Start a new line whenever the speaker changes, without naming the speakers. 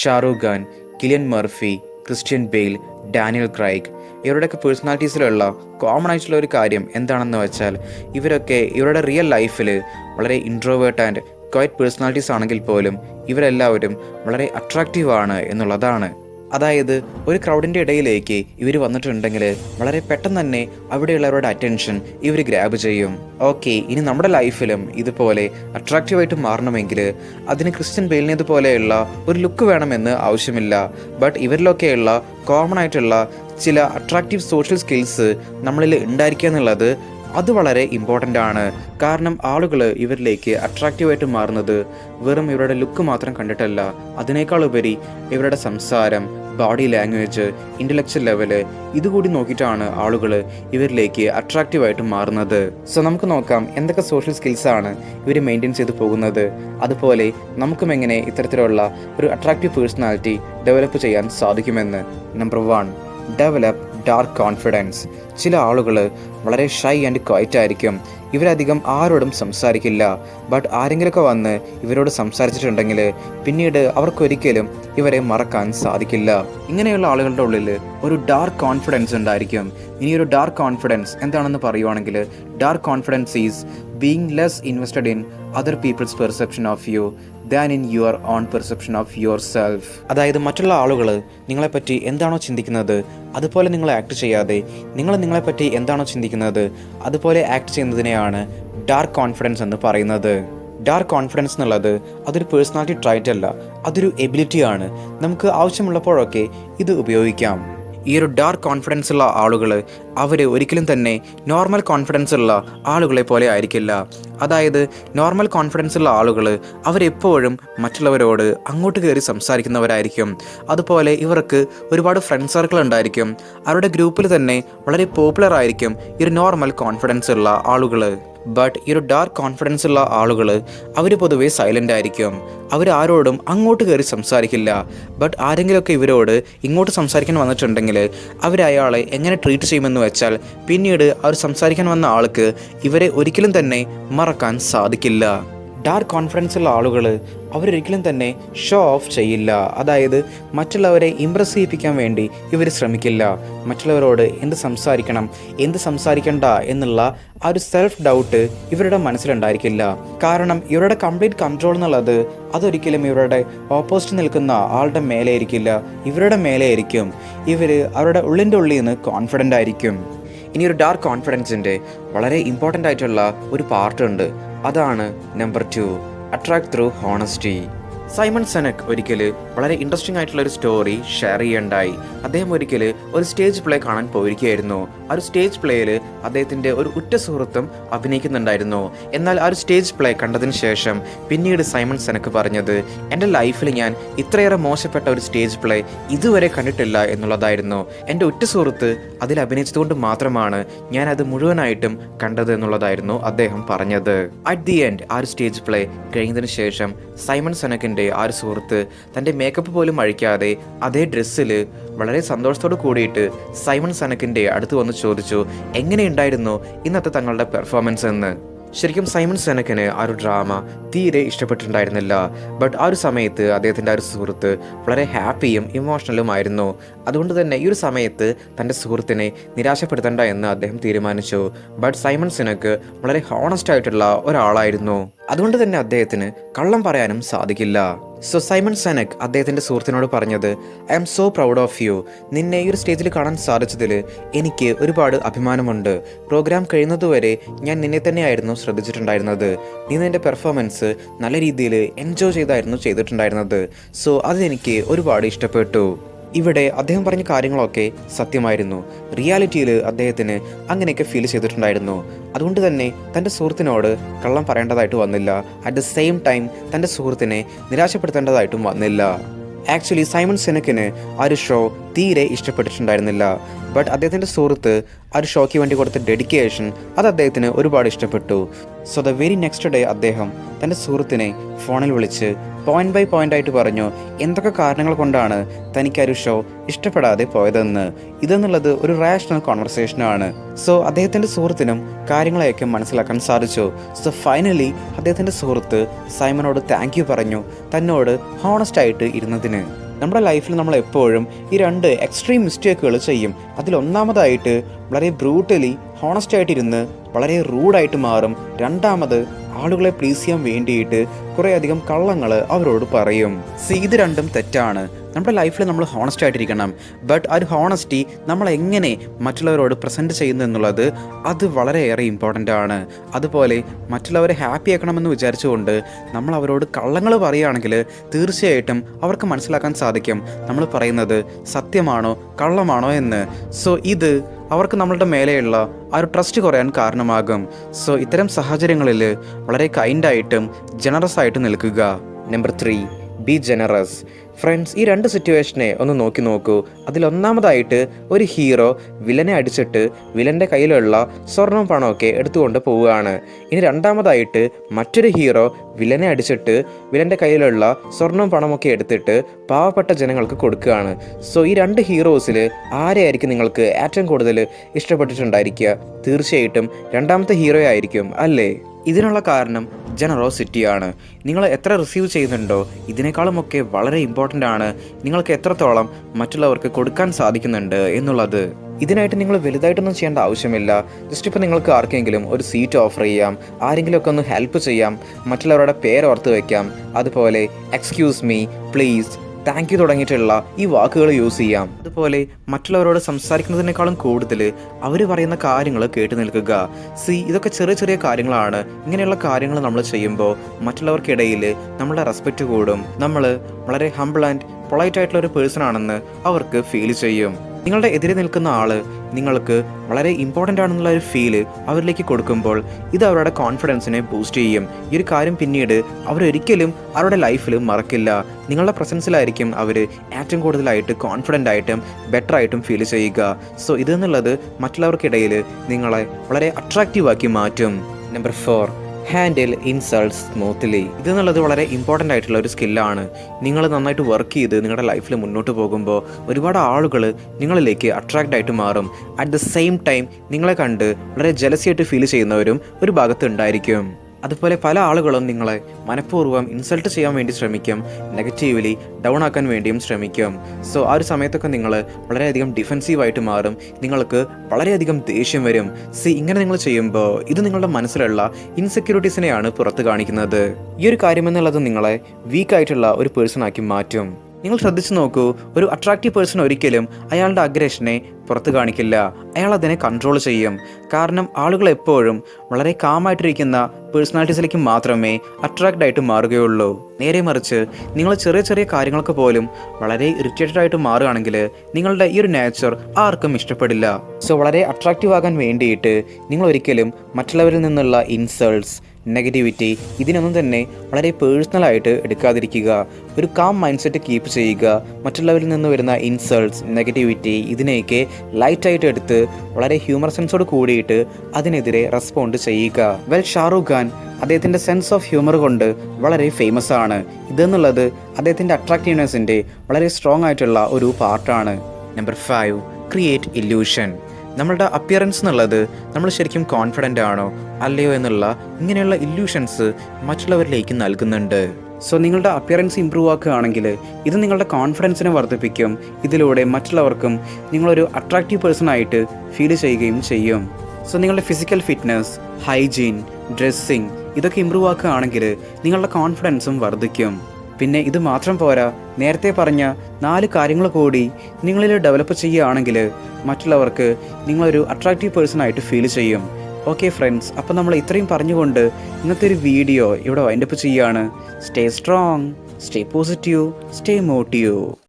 Shahrukh Khan Cillian Murphy Christian Bale Daniel Craig. ഇവരുടെയൊക്കെ പേഴ്സണാലിറ്റീസിലുള്ള common ആയിട്ടുള്ള ഒരു കാര്യം എന്താണെന്ന് വെച്ചാൽ ഇവരൊക്കെ ഇവരുടെ റിയൽ ലൈഫിൽ വളരെ ഇൻട്രോവേർട്ട് ആൻഡ് ക്വയറ്റ് പേഴ്സണാലിറ്റീസ് ആണെങ്കിൽ പോലും ഇവരെല്ലാവരും വളരെ അട്രാക്റ്റീവ് ആണ് എന്നുള്ളതാണ് അതായത് ഒരു ക്രൗഡിന്റെ ഇടയിലേക്ക് ഇവർ വന്നിട്ടുണ്ടെങ്കിൽ വളരെ പെട്ടെന്ന് തന്നെ അവിടെയുള്ളവരുടെ അറ്റൻഷൻ ഇവർ ഗ്രാബ് ചെയ്യും. ഓക്കെ ഇനി നമ്മുടെ ലൈഫിലും ഇതുപോലെ അട്രാക്റ്റീവായിട്ട് മാറണമെങ്കിൽ അതിന് ക്രിസ്ത്യൻ ബെയിലിനേതുപോലെയുള്ള ഒരു ലുക്ക് വേണമെന്ന് ആവശ്യമില്ല. ബട്ട് ഇവരിലൊക്കെയുള്ള കോമൺ ആയിട്ടുള്ള ചില അട്രാക്റ്റീവ് സോഷ്യൽ സ്കിൽസ് നമ്മളിൽ ഉണ്ടായിരിക്കുക എന്നുള്ളത് അത് വളരെ ഇമ്പോർട്ടന്റ് ആണ്. കാരണം ആളുകൾ ഇവരിലേക്ക് അട്രാക്റ്റീവായിട്ട് മാറുന്നത് വെറും ഇവരുടെ ലുക്ക് മാത്രം കണ്ടിട്ടല്ല അതിനേക്കാളുപരി ഇവരുടെ സംസാരം ബോഡി ലാംഗ്വേജ് ഇന്റലക്ച്വൽ ലെവൽ ഇതുകൂടി നോക്കിയിട്ടാണ് ആളുകൾ ഇവരിലേക്ക് അട്രാക്റ്റീവായിട്ട് മാറുന്നത്. സോ നമുക്ക് നോക്കാം എന്തൊക്കെ സോഷ്യൽ സ്കിൽസ് ആണ് ഇവർ മെയിന്റെയിൻ ചെയ്തു പോകുന്നത്. അതുപോലെ നമുക്കും എങ്ങനെ ഇത്തരത്തിലുള്ള ഒരു അട്രാക്റ്റീവ് പേഴ്സണാലിറ്റി ഡെവലപ്പ് ചെയ്യാൻ സാധിക്കുമെന്ന് number one develop dark confidence ചില ആളുകൾ വളരെ ഷൈ ആൻഡ് ക്വയറ്റ് ആയിരിക്കും. ഇവരധികം ആരോടും സംസാരിക്കില്ല. ബട്ട് ആരെങ്കിലുമൊക്കെ വന്ന് ഇവരോട് സംസാരിച്ചിട്ടുണ്ടെങ്കിൽ പിന്നീട് അവർക്കൊരിക്കലും ഇവരെ മറക്കാൻ സാധിക്കില്ല. ഇങ്ങനെയുള്ള ആളുകളുടെ ഉള്ളിൽ ഒരു ഡാർക്ക് കോൺഫിഡൻസ് ഉണ്ടായിരിക്കും. ഇനി ഒരു ഡാർക്ക് കോൺഫിഡൻസ് എന്താണെന്ന് പറയുവാണെങ്കിൽ dark confidence is being less invested in other people's perception of you than in your own perception of your self അതായത് മറ്റുള്ള ആളുകൾ നിങ്ങളെപ്പറ്റി എന്താണോ ചിന്തിക്കുന്നത് അതുപോലെ നിങ്ങൾ ആക്ട് ചെയ്യാതെ നിങ്ങൾ നിങ്ങളെപ്പറ്റി എന്താണോ ചിന്തിക്കുന്നത് അതുപോലെ ആക്ട് ചെയ്യുന്നതിനെയാണ് ഡാർക്ക് കോൺഫിഡൻസ് എന്ന് പറയുന്നത്. ഡാർക്ക് കോൺഫിഡൻസ് എന്നുള്ളത് അതൊരു പേഴ്സണാലിറ്റി ട്രൈറ്റ് അല്ല അതൊരു എബിലിറ്റിയാണ് നമുക്ക് ആവശ്യമുള്ളപ്പോഴൊക്കെ ഇത് ഉപയോഗിക്കാം. ഈ ഒരു ഡാർക്ക് കോൺഫിഡൻസ് ഉള്ള ആളുകൾ അവർ ഒരിക്കലും തന്നെ നോർമൽ കോൺഫിഡൻസ് ഉള്ള ആളുകളെ പോലെ ആയിരിക്കില്ല. അതായത് നോർമൽ കോൺഫിഡൻസ് ഉള്ള ആളുകൾ അവരെപ്പോഴും മറ്റുള്ളവരോട് അങ്ങോട്ട് കയറി സംസാരിക്കുന്നവരായിരിക്കും. അതുപോലെ ഇവർക്ക് ഒരുപാട് ഫ്രണ്ട് സർക്കിൾ ഉണ്ടായിരിക്കും. അവരുടെ ഗ്രൂപ്പിൽ തന്നെ വളരെ പോപ്പുലർ ആയിരിക്കും ഈ ഒരു നോർമൽ കോൺഫിഡൻസ് ഉള്ള ആളുകൾ ബട്ട് ഈ ഒരു ഡാർക്ക് കോൺഫിഡൻസ് ഉള്ള ആളുകൾ അവർ പൊതുവേ സൈലന്റ് ആയിരിക്കും. അവർ ആരോടും അങ്ങോട്ട് കയറി സംസാരിക്കില്ല. ബട്ട് ആരെങ്കിലുമൊക്കെ ഇവരോട് ഇങ്ങോട്ട് സംസാരിക്കാൻ വന്നിട്ടുണ്ടെങ്കിൽ അവർ അയാളെ എങ്ങനെ ട്രീറ്റ് ചെയ്യുമെന്ന് വെച്ചാൽ പിന്നീട് അവർ സംസാരിക്കാൻ വന്ന ആൾക്ക് ഇവരെ ഒരിക്കലും തന്നെ മറക്കാൻ സാധിക്കില്ല. ഡാർക്ക് കോൺഫിഡൻസുള്ള ആളുകൾ അവരൊരിക്കലും തന്നെ ഷോ ഓഫ് ചെയ്യില്ല. അതായത് മറ്റുള്ളവരെ ഇമ്പ്രസ് ചെയ്യിപ്പിക്കാൻ വേണ്ടി ഇവർ ശ്രമിക്കില്ല. മറ്റുള്ളവരോട് എന്ത് സംസാരിക്കണം എന്ത് സംസാരിക്കണ്ട എന്നുള്ള ആ ഒരു സെൽഫ് ഡൗട്ട് ഇവരുടെ മനസ്സിലുണ്ടായിരിക്കില്ല. കാരണം ഇവരുടെ കംപ്ലീറ്റ് കൺട്രോൾ എന്നുള്ളത് അതൊരിക്കലും ഇവരുടെ ഓപ്പോസിറ്റ് നിൽക്കുന്ന ആളുടെ മേലെ ആയിരിക്കില്ല ഇവരുടെ മേലെ ആയിരിക്കും ഇവർ അവരുടെ ഉള്ളിന്റെ ഉള്ളിൽ നിന്ന് കോൺഫിഡന്റ് ആയിരിക്കും. ഇനി ഒരു ഡാർക്ക് കോൺഫിഡൻസിന്റെ വളരെ ഇമ്പോർട്ടന്റ് ആയിട്ടുള്ള ഒരു പാർട്ട് ഉണ്ട്. അതാണ് number two. Attract through honesty Simon Sinek ഒരിക്കൽ വളരെ ഇൻട്രസ്റ്റിംഗ് ആയിട്ടുള്ള ഒരു സ്റ്റോറി ഷെയർ ചെയ്യണ്ടായി. അദ്ദേഹം ഒരിക്കൽ ഒരു സ്റ്റേജ് പ്ലേ കാണാൻ പോയിരിക്കുകയായിരുന്നു. ആ ഒരു സ്റ്റേജ് പ്ലേയിൽ അദ്ദേഹത്തിന്റെ ഒരു ഉറ്റ സുഹൃത്തും അഭിനയിക്കുന്നുണ്ടായിരുന്നു. എന്നാൽ ആ ഒരു സ്റ്റേജ് പ്ലേ കണ്ടതിന് ശേഷം പിന്നീട് സൈമൺ സെനക്ക് പറഞ്ഞത് എന്റെ ലൈഫിൽ ഞാൻ ഇത്രയേറെ മോശപ്പെട്ട ഒരു സ്റ്റേജ് പ്ലേ ഇതുവരെ കണ്ടിട്ടില്ല എന്നുള്ളതായിരുന്നു. എന്റെ ഉറ്റ സുഹൃത്ത് അതിൽ അഭിനയിച്ചതുകൊണ്ട് മാത്രമാണ് ഞാൻ അത് മുഴുവനായിട്ടും കണ്ടത് എന്നുള്ളതായിരുന്നു അദ്ദേഹം പറഞ്ഞത്. അറ്റ് ദി എൻഡ് ആ ഒരു സ്റ്റേജ് പ്ലേ കഴിഞ്ഞതിന് ശേഷം സൈമൺ സെനക്കിന്റെ ആ ഒരു സുഹൃത്ത് തന്റെ മേക്കപ്പ് പോലും അഴിക്കാതെ അതേ ഡ്രസ്സിൽ വളരെ സന്തോഷത്തോട് കൂടിയിട്ട് സൈമൺ സനക്കിന്റെ അടുത്ത് വന്ന് ചോദിച്ചു എങ്ങനെയുണ്ടായിരുന്നു ഇന്നത്തെ തങ്ങളുടെ പെർഫോമൻസ് എന്ന്? ശരിക്കും സൈമൺ സെനക്കിന് ആ ഒരു ഡ്രാമ തീരെ ഇഷ്ടപ്പെട്ടിട്ടുണ്ടായിരുന്നില്ല. ബട്ട് ആ ഒരു സമയത്ത് അദ്ദേഹത്തിന്റെ ആ ഒരു സുഹൃത്ത് വളരെ ഹാപ്പിയും ഇമോഷണലുമായിരുന്നു അതുകൊണ്ട് തന്നെ ഈ ഒരു സമയത്ത് തന്റെ സുഹൃത്തിനെ നിരാശപ്പെടുത്തണ്ട എന്ന് അദ്ദേഹം തീരുമാനിച്ചു. ബട്ട് സൈമൺ സെനക്ക് വളരെ ഹോണസ്റ്റ് ആയിട്ടുള്ള ഒരാളായിരുന്നു. അതുകൊണ്ട് തന്നെ അദ്ദേഹത്തിന് കള്ളം പറയാനും സാധിക്കില്ല. സോ സൈമൺ സെനക് അദ്ദേഹത്തിന്റെ സുഹൃത്തിനോട് പറഞ്ഞത് I'm so proud of you. നിന്നെ ഈ ഒരു സ്റ്റേജിൽ കാണാൻ സാധിച്ചതിൽ എനിക്ക് ഒരുപാട് അഭിമാനമുണ്ട്. പ്രോഗ്രാം കഴിയുന്നതുവരെ ഞാൻ നിന്നെ തന്നെയായിരുന്നു ശ്രദ്ധിച്ചിട്ടുണ്ടായിരുന്നത്. നീ നിന്റെ പെർഫോമൻസ് നല്ല രീതിയിൽ എൻജോയ് ചെയ്തായിരുന്നു ചെയ്തിട്ടുണ്ടായിരുന്നത്. സോ അതെനിക്ക് ഒരുപാട് ഇഷ്ടപ്പെട്ടു. ഇവിടെ അദ്ദേഹം പറഞ്ഞ കാര്യങ്ങളൊക്കെ സത്യമായിരുന്നു. റിയാലിറ്റിയിൽ അദ്ദേഹത്തിന് അങ്ങനെയൊക്കെ ഫീൽ ചെയ്തിട്ടുണ്ടായിരുന്നു. അതുകൊണ്ട് തന്നെ തന്റെ സുഹൃത്തിനോട് കള്ളം പറയേണ്ടതായിട്ട് വന്നില്ല. അറ്റ് ദ സെയിം ടൈം തന്റെ സുഹൃത്തിനെ നിരാശപ്പെടുത്തേണ്ടതായിട്ടും വന്നില്ല. ആക്ച്വലി സൈമൺ സെനക്കിന് ആ ഒരു ഷോ തീരെ ഇഷ്ടപ്പെട്ടിട്ടുണ്ടായിരുന്നില്ല. ബട്ട് അദ്ദേഹത്തിന്റെ സുഹൃത്ത് ആ ഒരു ഷോയ്ക്ക് വേണ്ടി കൊടുത്ത ഡെഡിക്കേഷൻ അത് അദ്ദേഹത്തിന് ഒരുപാട് ഇഷ്ടപ്പെട്ടു. So the very next day അദ്ദേഹം തന്റെ സുഹൃത്തിനെ ഫോണിൽ വിളിച്ച് പോയിന്റ് ബൈ പോയിന്റ് ആയിട്ട് പറഞ്ഞു എന്തൊക്കെ കാരണങ്ങൾ കൊണ്ടാണ് തനിക്ക് ആ ഒരു ഷോ ഇഷ്ടപ്പെടാതെ പോയതെന്ന്? ഇതെന്നുള്ളത് ഒരു റാഷണൽ കോൺവെർസേഷനാണ് സോ അദ്ദേഹത്തിന്റെ സുഹൃത്തിനും കാര്യങ്ങളെയൊക്കെ മനസ്സിലാക്കാൻ സാധിച്ചു. സോ ഫൈനലി അദ്ദേഹത്തിന്റെ സുഹൃത്ത് സൈമനോട് താങ്ക് യു പറഞ്ഞു തന്നോട് ഹോണസ്റ്റ് ആയിട്ട് ഇരുന്നതിന്. നമ്മുടെ ലൈഫിൽ നമ്മൾ എപ്പോഴും ഈ രണ്ട് എക്സ്ട്രീം മിസ്റ്റേക്കുകൾ ചെയ്യും. അതിലൊന്നാമതായിട്ട് വളരെ ബ്രൂട്ടലി ഹോണസ്റ്റ് ആയിട്ടിരുന്ന് വളരെ റൂഡായിട്ട് മാറും. രണ്ടാമത് ആളുകളെ പ്ലീസ് ചെയ്യാൻ വേണ്ടിയിട്ട് കുറേയധികം കള്ളങ്ങൾ അവരോട് പറയും. സി ഇത് രണ്ടും തെറ്റാണ്. നമ്മുടെ ലൈഫിൽ നമ്മൾ ഹോണസ്റ്റ് ആയിട്ടിരിക്കണം. ബട്ട് ആ ഒരു ഹോണസ്റ്റി നമ്മൾ എങ്ങനെ മറ്റുള്ളവരോട് പ്രസന്റ് ചെയ്യുന്നു എന്നുള്ളത് അത് വളരെയേറെ ഇമ്പോർട്ടന്റ് ആണ്. അതുപോലെ മറ്റുള്ളവരെ ഹാപ്പി ആക്കണമെന്ന് വിചാരിച്ചുകൊണ്ട് നമ്മൾ അവരോട് കള്ളങ്ങൾ പറയുകയാണെങ്കിൽ തീർച്ചയായിട്ടും അവർക്ക് മനസ്സിലാക്കാൻ സാധിക്കും. നമ്മൾ പറയുന്നത് സത്യമാണോ കള്ളമാണോ എന്ന്. സോ ഇത് അവർക്ക് നമ്മളുടെ മേലെയുള്ള ആ ഒരു ട്രസ്റ്റ് കുറയാൻ കാരണമാകും. സോ ഇത്തരം സാഹചര്യങ്ങളിൽ വളരെ കൈൻഡായിട്ടും ജനറസ് ആയിട്ട് നിൽക്കുക. Number three be generous friends ഈ രണ്ട് സിറ്റുവേഷനെ ഒന്ന് നോക്കി നോക്കൂ. അതിലൊന്നാമതായിട്ട് ഒരു ഹീറോ വിലനെ അടിച്ചിട്ട് വിലന്റെ കയ്യിലുള്ള സ്വർണം പണമൊക്കെ എടുത്തുകൊണ്ട് പോവുകയാണ്. ഇനി രണ്ടാമതായിട്ട് മറ്റൊരു ഹീറോ വിലനെ അടിച്ചിട്ട് വിലന്റെ കയ്യിലുള്ള സ്വർണം പണമൊക്കെ എടുത്തിട്ട് പാവപ്പെട്ട ജനങ്ങൾക്ക് കൊടുക്കുകയാണ്. സോ ഈ രണ്ട് ഹീറോസിൽ ആരെയായിരിക്കും നിങ്ങൾക്ക് ഏറ്റവും കൂടുതൽ ഇഷ്ടപ്പെട്ടിട്ടുണ്ടായിരിക്കുക? തീർച്ചയായിട്ടും രണ്ടാമത്തെ ഹീറോ ആയിരിക്കും അല്ലേ? ഇതിനുള്ള കാരണം ജനറോസിറ്റിയാണ്. നിങ്ങൾ എത്ര റിസീവ് ചെയ്യുന്നുണ്ടോ ഇതിനേക്കാളുമൊക്കെ വളരെ ഇമ്പോർട്ടന്റ് ആണ്. നിങ്ങൾക്ക് എത്രത്തോളം മറ്റുള്ളവർക്ക് കൊടുക്കാൻ സാധിക്കുന്നുണ്ട് എന്നുള്ളത്. ഇതിനായിട്ട് നിങ്ങൾ വലുതായിട്ടൊന്നും ചെയ്യേണ്ട ആവശ്യമില്ല. ജസ്റ്റ് ഇപ്പോൾ നിങ്ങൾക്ക് ആർക്കെങ്കിലും ഒരു സീറ്റ് ഓഫർ ചെയ്യാം ആരെങ്കിലുമൊക്കെ ഒന്ന് ഹെൽപ്പ് ചെയ്യാം മറ്റുള്ളവരുടെ പേര് ഓർത്ത് വയ്ക്കാം അതുപോലെ excuse me please thank you തുടങ്ങിയിട്ടുള്ള ഈ വാക്കുകൾ യൂസ് ചെയ്യാം. അതുപോലെ മറ്റുള്ളവരോട് സംസാരിക്കുന്നതിനേക്കാളും കൂടുതൽ അവർ പറയുന്ന കാര്യങ്ങൾ കേട്ടു നിൽക്കുക. സി ഇതൊക്കെ ചെറിയ ചെറിയ കാര്യങ്ങളാണ്. ഇങ്ങനെയുള്ള കാര്യങ്ങൾ നമ്മൾ ചെയ്യുമ്പോൾ മറ്റുള്ളവർക്കിടയിൽ നമ്മളുടെ റെസ്പെക്റ്റ് കൂടും. നമ്മൾ വളരെ ഹംബിൾ ആൻഡ് പൊളൈറ്റ് ആയിട്ടുള്ള ഒരു പേഴ്സൺ ആണെന്ന് അവർക്ക് ഫീൽ ചെയ്യും. നിങ്ങളുടെ എതിരെ നിൽക്കുന്ന ആൾ നിങ്ങൾക്ക് വളരെ ഇമ്പോർട്ടന്റ് ആണെന്നുള്ള ഒരു ഫീൽ അവരിലേക്ക് കൊടുക്കുമ്പോൾ ഇത് അവരുടെ കോൺഫിഡൻസിനെ ബൂസ്റ്റ് ചെയ്യും. ഈ ഒരു കാര്യം പിന്നീട് അവരൊരിക്കലും അവരുടെ ലൈഫിൽ മറക്കില്ല. നിങ്ങളുടെ പ്രസൻസിലായിരിക്കും അവർ ഏറ്റവും കൂടുതലായിട്ട് കോൺഫിഡന്റ് ആയിട്ടും ബെറ്റർ ആയിട്ടും ഫീൽ ചെയ്യുക. സോ ഇതെന്നുള്ളത് മറ്റുള്ളവർക്കിടയിൽ നിങ്ങളെ വളരെ അട്രാക്റ്റീവ് ആക്കി മാറ്റും. Number four handle insult smoothly ഇതെന്നുള്ളത് വളരെ ഇമ്പോർട്ടന്റ് ആയിട്ടുള്ള ഒരു സ്കില്ലാണ് നിങ്ങൾ നന്നായിട്ട് വർക്ക് ചെയ്ത് നിങ്ങളുടെ ലൈഫിൽ മുന്നോട്ട് പോകുമ്പോൾ ഒരുപാട് ആളുകൾ നിങ്ങളിലേക്ക് അട്രാക്റ്റ് ആയിട്ട് മാറും. അറ്റ് ദ സെയിം ടൈം നിങ്ങളെ കണ്ട് വളരെ ജലസിയായിട്ട് ഫീൽ ചെയ്യുന്നവരും ഒരു ഭാഗത്ത് ഉണ്ടായിരിക്കും. അതുപോലെ പല ആളുകളും നിങ്ങളെ മനഃപൂർവം ഇൻസൾട്ട് ചെയ്യാൻ വേണ്ടി ശ്രമിക്കും നെഗറ്റീവ്ലി ഡൗൺ ആക്കാൻ വേണ്ടിയും ശ്രമിക്കും. സോ ആ ഒരു സമയത്തൊക്കെ നിങ്ങൾ വളരെയധികം ഡിഫെൻസീവായിട്ട് മാറും. നിങ്ങൾക്ക് വളരെയധികം ദേഷ്യം വരും. സി ഇങ്ങനെ നിങ്ങൾ ചെയ്യുമ്പോൾ ഇത് നിങ്ങളുടെ മനസ്സിലുള്ള ഇൻസെക്യൂരിറ്റീസിനെയാണ് പുറത്ത് കാണിക്കുന്നത്. ഈ ഒരു കാര്യമെന്നുള്ളത് നിങ്ങളെ വീക്കായിട്ടുള്ള ഒരു പേഴ്സൺ ആക്കി മാറ്റും. നിങ്ങൾ ശ്രദ്ധിച്ചു നോക്കൂ ഒരു അട്രാക്റ്റീവ് പേഴ്സൺ ഒരിക്കലും അയാളുടെ അഗ്രഷനെ പുറത്ത് കാണിക്കില്ല. അയാൾ അതിനെ കൺട്രോൾ ചെയ്യും. കാരണം ആളുകൾ എപ്പോഴും വളരെ കാമായിട്ടിരിക്കുന്ന പേഴ്സണാലിറ്റീസിലേക്ക് മാത്രമേ അട്രാക്റ്റ് ആയിട്ട് മാറുകയുള്ളൂ. നേരെ മറിച്ച് നിങ്ങൾ ചെറിയ ചെറിയ കാര്യങ്ങൾക്ക് പോലും വളരെ ഇറിറ്റേറ്റഡ് ആയിട്ട് മാറുകയാണെങ്കിൽ നിങ്ങളുടെ ഈ ഒരു നേച്ചർ ആർക്കും ഇഷ്ടപ്പെടില്ല. സോ വളരെ അട്രാക്റ്റീവ് ആകാൻ വേണ്ടിയിട്ട് നിങ്ങൾ ഒരിക്കലും മറ്റുള്ളവരിൽ നിന്നുള്ള ഇൻസൾട്ട്സ് നെഗറ്റിവിറ്റി ഇതിനൊന്നും തന്നെ വളരെ പേഴ്സണലായിട്ട് എടുക്കാതിരിക്കുക. ഒരു കാം മൈൻഡ് സെറ്റ് കീപ്പ് ചെയ്യുക. മറ്റുള്ളവരിൽ നിന്ന് വരുന്ന ഇൻസൾട്ട്സ് നെഗറ്റിവിറ്റി ഇതിനെയൊക്കെ ലൈറ്റായിട്ട് എടുത്ത് വളരെ ഹ്യൂമർ സെൻസോട് കൂടിയിട്ട് അതിനെതിരെ റെസ്പോണ്ട് ചെയ്യുക. വെൽ ഷാറൂഖ് ഖാൻ അദ്ദേഹത്തിന്റെ സെൻസ് ഓഫ് ഹ്യൂമർ കൊണ്ട് വളരെ ഫേമസ് ആണ്. ഇതെന്നുള്ളത് അദ്ദേഹത്തിന്റെ അട്രാക്റ്റീവ്നെസ്സിന്റെ വളരെ സ്ട്രോങ് ആയിട്ടുള്ള ഒരു പാർട്ടാണ് നമ്പർ ഫൈവ് ക്രിയേറ്റ് ഇല്യൂഷൻ നമ്മളുടെ അപ്പിയറൻസ് എന്നുള്ളത് നമ്മൾ ശരിക്കും കോൺഫിഡന്റ് ആണോ അല്ലയോ എന്നുള്ള ഇങ്ങനെയുള്ള ഇല്യൂഷൻസ് മറ്റുള്ളവരിലേക്ക് നൽകുന്നുണ്ട്. സോ നിങ്ങളുടെ അപ്പിയറൻസ് ഇമ്പ്രൂവ് ആക്കുകയാണെങ്കിൽ ഇത് നിങ്ങളുടെ കോൺഫിഡൻസിനെ വർദ്ധിപ്പിക്കും. ഇതിലൂടെ മറ്റുള്ളവർക്കും നിങ്ങളൊരു അട്രാക്റ്റീവ് പേഴ്സൺ ആയിട്ട് ഫീൽ ചെയ്യുകയും ചെയ്യും. സോ നിങ്ങളുടെ ഫിസിക്കൽ ഫിറ്റ്നസ് ഹൈജീൻ ഡ്രസ്സിങ് ഇതൊക്കെ ഇമ്പ്രൂവ് ആക്കുകയാണെങ്കിൽ നിങ്ങളുടെ കോൺഫിഡൻസും വർദ്ധിക്കും. പിന്നെ ഇത് മാത്രം പോരാ. നേരത്തെ പറഞ്ഞ നാല് കാര്യങ്ങൾ കൂടി നിങ്ങളിൽ ഡെവലപ്പ് ചെയ്യുകയാണെങ്കിൽ മറ്റുള്ളവർക്ക് നിങ്ങളൊരു അട്രാക്റ്റീവ് പേഴ്സൺ ആയിട്ട് ഫീൽ ചെയ്യും. ഓക്കെ ഫ്രണ്ട്സ് അപ്പോൾ നമ്മൾ ഇത്രയും പറഞ്ഞുകൊണ്ട് ഇന്നത്തെ ഒരു വീഡിയോ ഇവിടെ വൈൻഡപ്പ് ചെയ്യുകയാണ്. Stay strong stay positive stay motive